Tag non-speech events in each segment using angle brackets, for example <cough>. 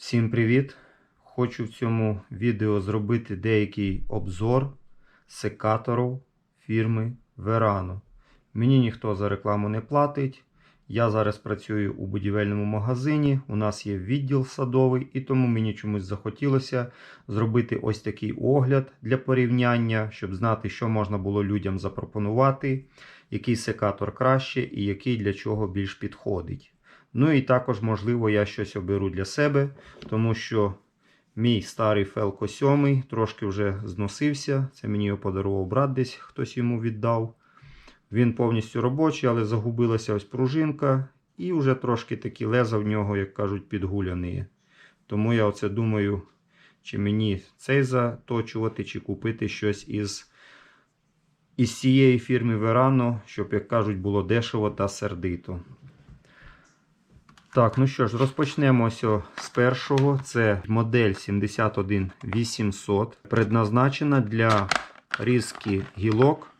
Всім привіт! Хочу в цьому відео зробити деякий обзор секаторів фірми Verano. Мені ніхто за рекламу не платить. Я зараз працюю у будівельному магазині. У нас є відділ садовий, і тому мені чомусь захотілося зробити ось такий огляд для порівняння, щоб знати, що можна було людям запропонувати, який секатор краще і який для чого більш підходить. Ну і також, можливо, я щось оберу для себе, тому що мій старий Фелко 7 трошки вже зносився. Це мені його подарував брат десь, хтось йому віддав. Він повністю робочий, але загубилася ось пружинка. І вже трошки такі леза в нього, як кажуть, підгуляні. Тому я оце думаю, чи мені цей заточувати, чи купити щось із, із цієї фірми Verano, щоб, як кажуть, було дешево та сердито. Так, ну що ж, розпочнемо ось з першого. Це модель 71800, предназначена для різки гілок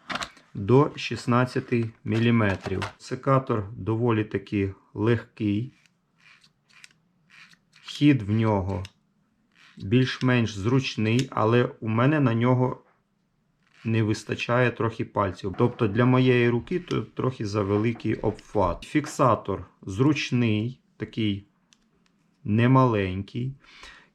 до 16 мм. Секатор доволі таки легкий. Хід в нього більш-менш зручний, але у мене на нього не вистачає трохи пальців. Тобто для моєї руки тут трохи завеликий обхват. Фіксатор зручний, такий немаленький.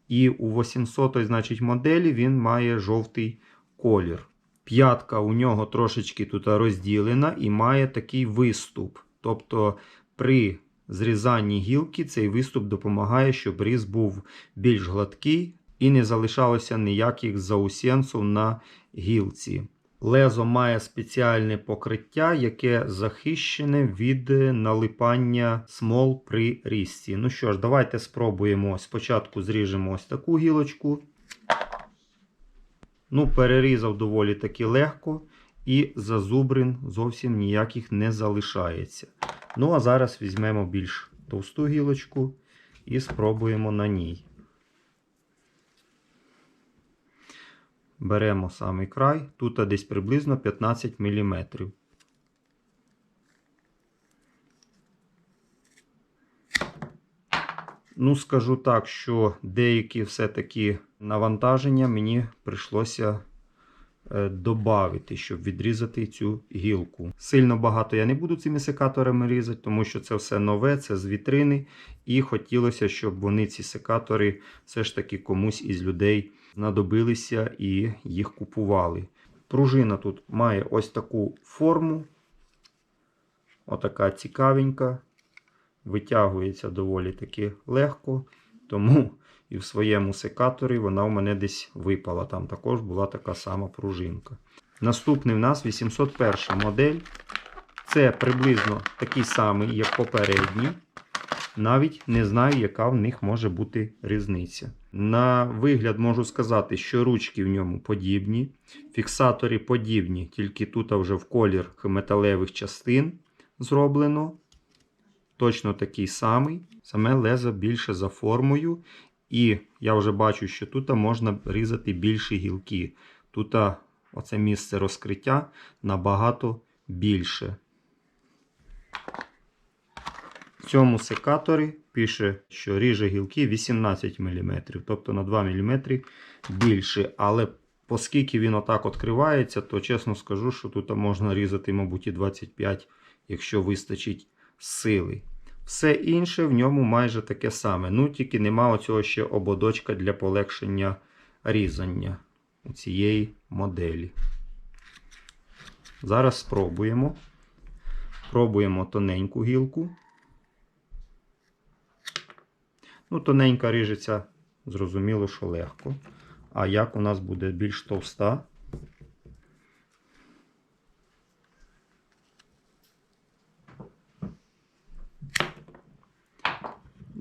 І у 800 значить, моделі він має жовтий колір. П'ятка у нього трошечки тут розділена і має такий виступ. Тобто при зрізанні гілки цей виступ допомагає, щоб різ був більш гладкий і не залишалося ніяких заусенців на гілці. Лезо має спеціальне покриття, яке захищене від налипання смол при різці. Ну що ж, давайте спробуємо. Спочатку зріжемо ось таку гілочку. Ну, перерізав доволі таки легко, і зазубрин зовсім ніяких не залишається. Ну, а зараз візьмемо більш товсту гілочку і спробуємо на ній. Беремо самий край, тут десь приблизно 15 мм. Ну, скажу так, що деякі все-таки навантаження мені прийшлося е, додати, щоб відрізати цю гілку. Сильно багато я не буду цими секаторами різати, тому що це все нове, це з вітрини. І хотілося, щоб вони, ці секатори, все ж таки комусь із людей знадобилися і їх купували. Пружина тут має ось таку форму. Отака цікавенька. Витягується доволі таки легко. Тому і в своєму секаторі вона у мене десь випала. Там також була така сама пружинка. Наступний в нас 801 модель. Це приблизно такий самий, як попередній. Навіть не знаю, яка в них може бути різниця. На вигляд можу сказати, що ручки в ньому подібні, фіксатори подібні, тільки тут вже в колір металевих частин зроблено. Точно такий самий. Саме лезо більше за формою. І я вже бачу, що тут можна різати більші гілки. Тут оце місце розкриття набагато більше. В цьому секаторі пише, що ріже гілки 18 мм, тобто на 2 мм більше. Але оскільки він отак відкривається, то чесно скажу, що тут можна різати, мабуть, і 25, якщо вистачить сили. Все інше в ньому майже таке саме. Ну, тільки нема оцього ще ободочка для полегшення різання у цієї моделі. Зараз спробуємо. Пробуємо тоненьку гілку. Ну, тоненька ріжеться, зрозуміло, що легко. А як у нас буде більш товста?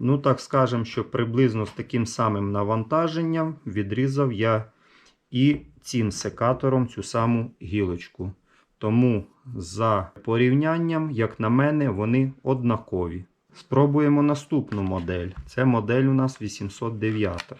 Ну, так скажемо, що приблизно з таким самим навантаженням відрізав я і цим секатором цю саму гілочку. Тому за порівнянням, як на мене, вони однакові. Спробуємо наступну модель. Це модель у нас 809.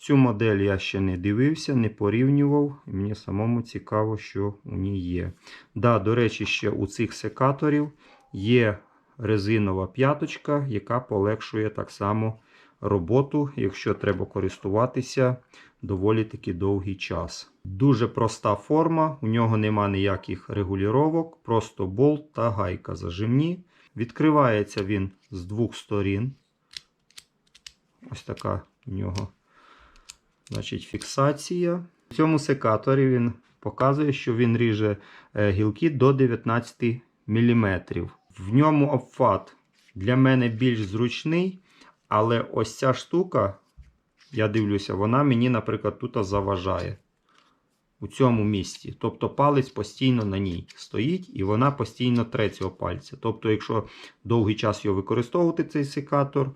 Цю модель я ще не дивився, не порівнював. І мені самому цікаво, що у ній є. Да, До речі, ще у цих секаторів є резинова п'яточка, яка полегшує так само роботу, якщо треба користуватися доволі таки довгий час. Дуже проста форма, у нього нема ніяких регулювання, просто болт та гайка зажимні. Відкривається він з двох сторін. Ось така у нього значить, фіксація. В цьому секаторі він показує, що він ріже е, гілки до 19 мм. В ньому обфат для мене більш зручний, але ось ця штука, я дивлюся, вона мені, наприклад, тут заважає. У цьому місці. Тобто палець постійно на ній стоїть і вона постійно тре цього пальця. Тобто, якщо довгий час його використовувати, цей секатор,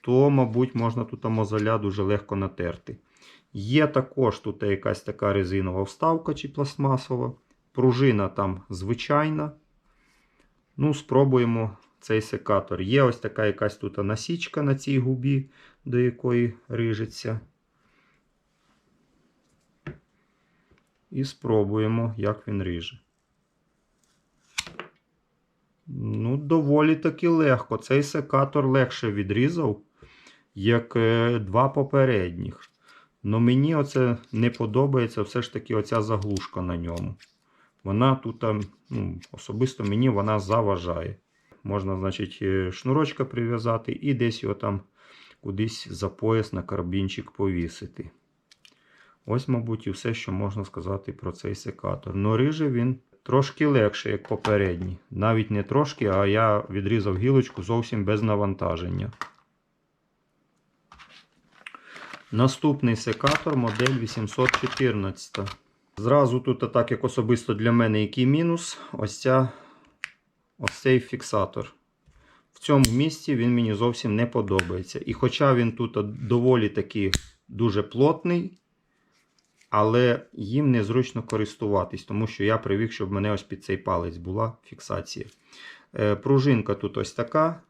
то, мабуть, можна тут мозоля дуже легко натерти. Є також тут якась така резинова вставка чи пластмасова. Пружина там звичайна. Ну, спробуємо цей секатор. Є ось така якась тут насічка на цій губі, до якої рижеться. І спробуємо, як він ріже. Ну, доволі таки легко. Цей секатор легше відрізав, як е, два попередніх. Но мені оце не подобається все ж таки оця заглушка на ньому. Вона тут, ну, особисто мені вона заважає. Можна, значить, е, шнурочка прив'язати і десь його там кудись за пояс на карбінчик повісити. Ось, мабуть, і все, що можна сказати про цей секатор. Но рижий він трошки легше, як попередній. Навіть не трошки, а я відрізав гілочку зовсім без навантаження. Наступний секатор модель 814. Зразу тут, так як особисто для мене, який мінус, ось, ця, ось цей фіксатор. В цьому місці він мені зовсім не подобається. І хоча він тут доволі таки дуже плотний, але їм незручно користуватись, тому що я привик, щоб мене ось під цей палець була фіксація. Е, пружинка тут ось така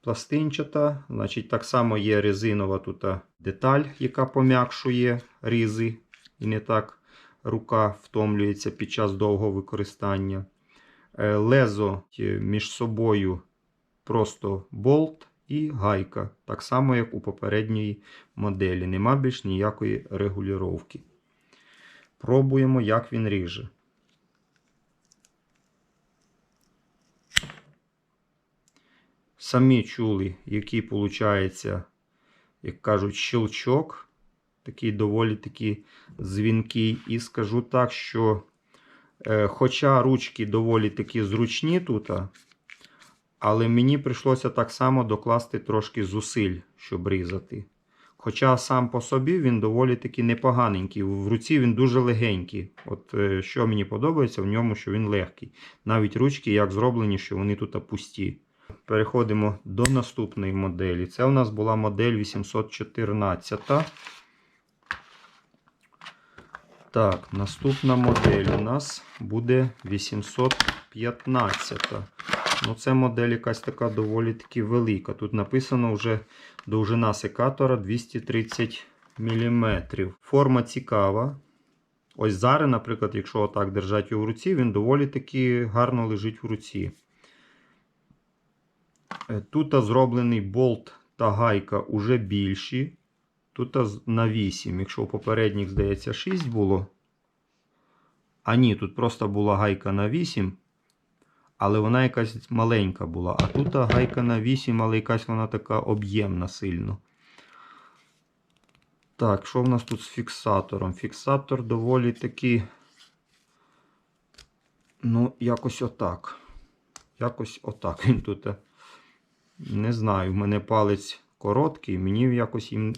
пластинчата. Значить, Так само є резинова тут деталь, яка пом'якшує різи. І не так рука втомлюється під час довгого використання. Е, Лезо між собою просто болт і гайка. Так само, як у попередньої моделі. Нема більш ніякої регулювання. Пробуємо, як він ріже. Самі чули, який виходить, як кажуть, щелчок. Такий доволі такий дзвінкий. І скажу так, що е, хоча ручки доволі такі зручні тут, але мені прийшлося так само докласти трошки зусиль, щоб різати. Хоча сам по собі він доволі таки непоганенький. В руці він дуже легенький. От е, Що мені подобається в ньому, що він легкий. Навіть ручки як зроблені, що вони тут пусті. Переходимо до наступної моделі. Це у нас була модель 814. Так, наступна модель у нас буде 815. Ну, Це модель якась така доволі таки велика. Тут написано вже довжина секатора 230 мм. Форма цікава. Ось зараз, наприклад, якщо отак держати його в руці, він доволі таки гарно лежить в руці. Е, Тут зроблений болт та гайка уже більші. Тут на 8. Якщо у попередніх, здається, 6 було. А ні, тут просто була гайка на 8. Але вона якась маленька була. А тут гайка на 8, але якась вона така об'ємна сильно. Так, що в нас тут з фіксатором? Фіксатор доволі таки. Ну, якось отак. Якось отак він тут. Не знаю, в мене палець короткий, мені якось їм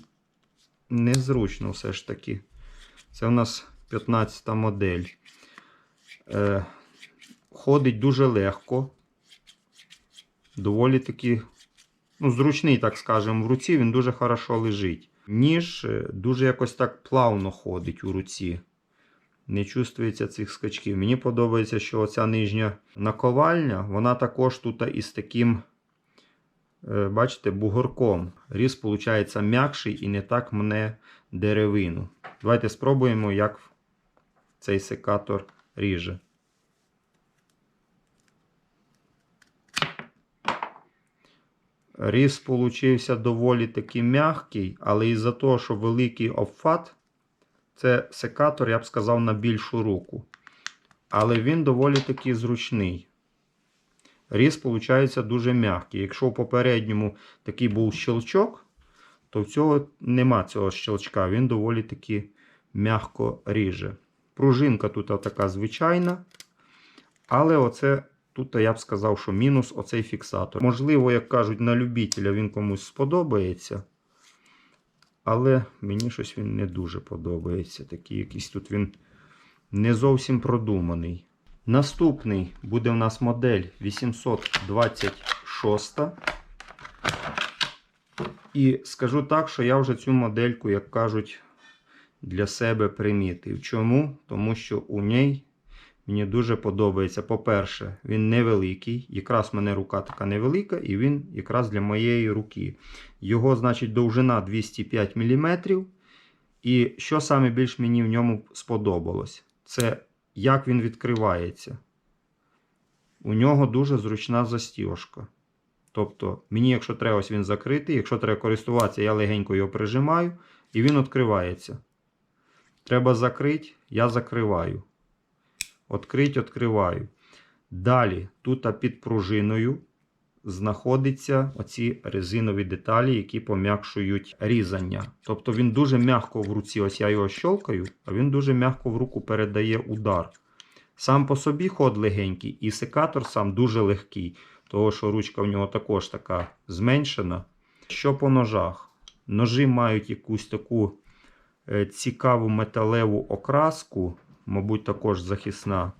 незручно все ж таки. Це у нас 15 модель. Е, Ходить дуже легко. Доволі таки ну, зручний, так скажемо, в руці він дуже хорошо лежить. Ніж е, дуже якось так плавно ходить у руці. Не чувствується цих скачків. Мені подобається, що оця нижня наковальня, вона також тут із таким. Е, бачите, бугорком. Різ, виходить, м'якший і не так мне деревину. Давайте спробуємо, як цей секатор ріже. Різ получився доволі таки м'який, але із-за того, що великий обфат, це секатор, я б сказав, на більшу руку. Але він доволі таки зручний. Різ, виходить, дуже м'який. Якщо в попередньому такий був щелчок, то в цього нема цього щелчка. Він доволі таки м'яко ріже. Пружинка тут така звичайна. Але оце тут я б сказав, що мінус оцей фіксатор. Можливо, як кажуть, на любителя він комусь сподобається. Але мені щось він не дуже подобається. Такий якийсь тут він не зовсім продуманий. Наступний буде у нас модель 826. І скажу так, що я вже цю модельку, як кажуть, для себе примітив. Чому? Тому що у ній мені дуже подобається. По-перше, він невеликий. Якраз в мене рука така невелика, і він якраз для моєї руки. Його, значить, довжина 205 мм. І що саме більш мені в ньому сподобалось, це як він відкривається. У нього дуже зручна застіжка. Тобто, мені, якщо треба, ось він закритий, якщо треба користуватися, я легенько його прижимаю і він відкривається. Треба закрити, я закриваю. Открить, відкриваю. Далі, тут під пружиною знаходяться оці резинові деталі, які пом'якшують різання. Тобто він дуже м'яко в руці, ось я його щолкаю, а він дуже м'яко в руку передає удар. Сам по собі ход легенький, і секатор сам дуже легкий, того що ручка в нього також така зменшена. Що по ножах? Ножі мають якусь таку е, цікаву металеву окраску, мабуть, також захисна.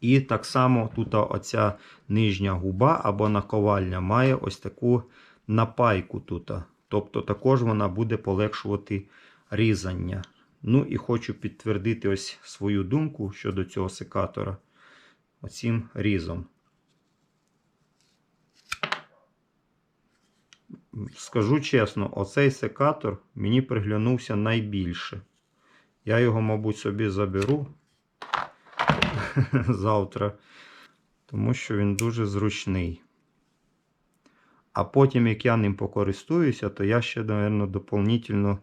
І так само тут оця нижня губа або наковальня має ось таку напайку тут. Тобто також вона буде полегшувати різання. Ну і хочу підтвердити ось свою думку щодо цього секатора оцім різом. Скажу чесно, оцей секатор мені приглянувся найбільше. Я його, мабуть, собі заберу <laughs> завтра, тому що він дуже зручний. А потім, як я ним покористуюся, то я ще, мабуть, доповнительно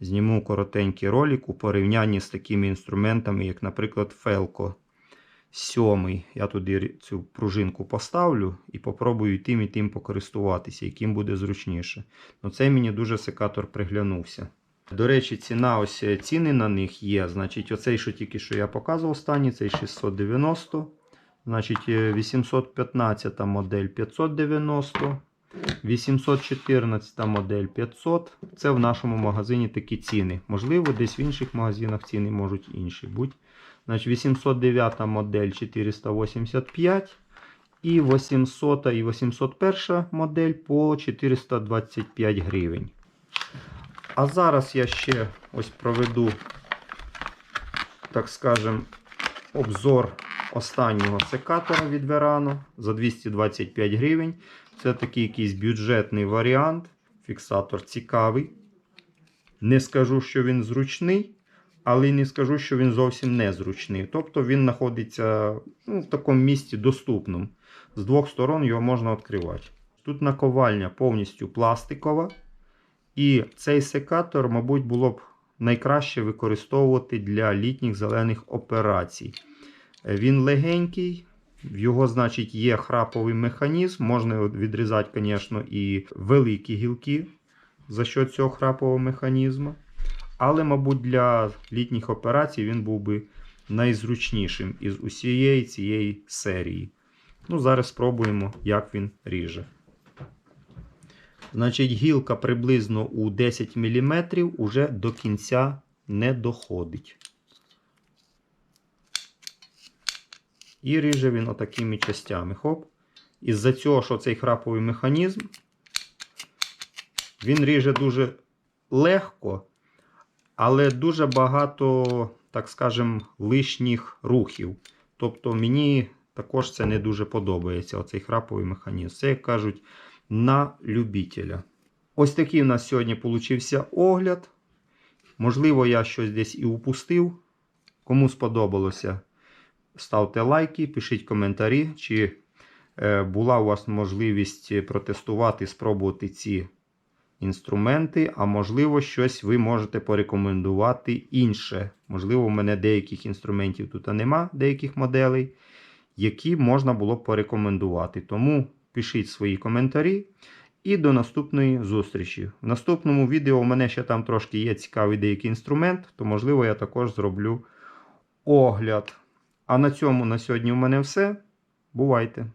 зніму коротенький ролик у порівнянні з такими інструментами, як, наприклад, Felco 7. Я туди цю пружинку поставлю і попробую тим і тим покористуватися, яким буде зручніше. Ну, цей мені дуже секатор приглянувся. До речі, ціна ось е, ціни на них є. Значить, оцей, що тільки що я показував останній, цей 690. Значить, е, 815 модель 590. 814 модель 500. Це в нашому магазині такі ціни. Можливо, десь в інших магазинах ціни можуть інші бути. Значить, 809 модель 485. І 800 і 801 модель по 425 гривень. А зараз я ще ось проведу, так скажем, обзор останнього секатора від Verano за 225 гривень. Це такий якийсь бюджетний варіант. Фіксатор цікавий. Не скажу, що він зручний, але не скажу, що він зовсім не зручний. Тобто він знаходиться ну, в такому місці доступному. З двох сторон його можна відкривати. Тут наковальня повністю пластикова. І цей секатор, мабуть, було б найкраще використовувати для літніх зелених операцій. Він легенький, в його, значить, є храповий механізм. Можна відрізати, звісно, і великі гілки за що цього храпового механізму. Але, мабуть, для літніх операцій він був би найзручнішим із усієї цієї серії. Ну, Зараз спробуємо, як він ріже. Значить, гілка приблизно у 10 мм уже до кінця не доходить. І ріже він отакими частями. Хоп. Із-за цього, що цей храповий механізм, він ріже дуже легко, але дуже багато, так скажем, лишніх рухів. Тобто мені також це не дуже подобається, оцей храповий механізм. Це, як кажуть, на любителя. Ось такий у нас сьогодні получився огляд. Можливо, я щось десь і упустив. Кому сподобалося, ставте лайки, пишіть коментарі, чи е, була у вас можливість протестувати, спробувати ці інструменти, а можливо, щось ви можете порекомендувати інше. Можливо, у мене деяких інструментів тут нема, деяких моделей, які можна було б порекомендувати. Тому пишіть свої коментарі. І до наступної зустрічі. В наступному відео у мене ще там трошки є цікавий деякий інструмент, то можливо я також зроблю огляд. А на цьому на сьогодні у мене все. Бувайте!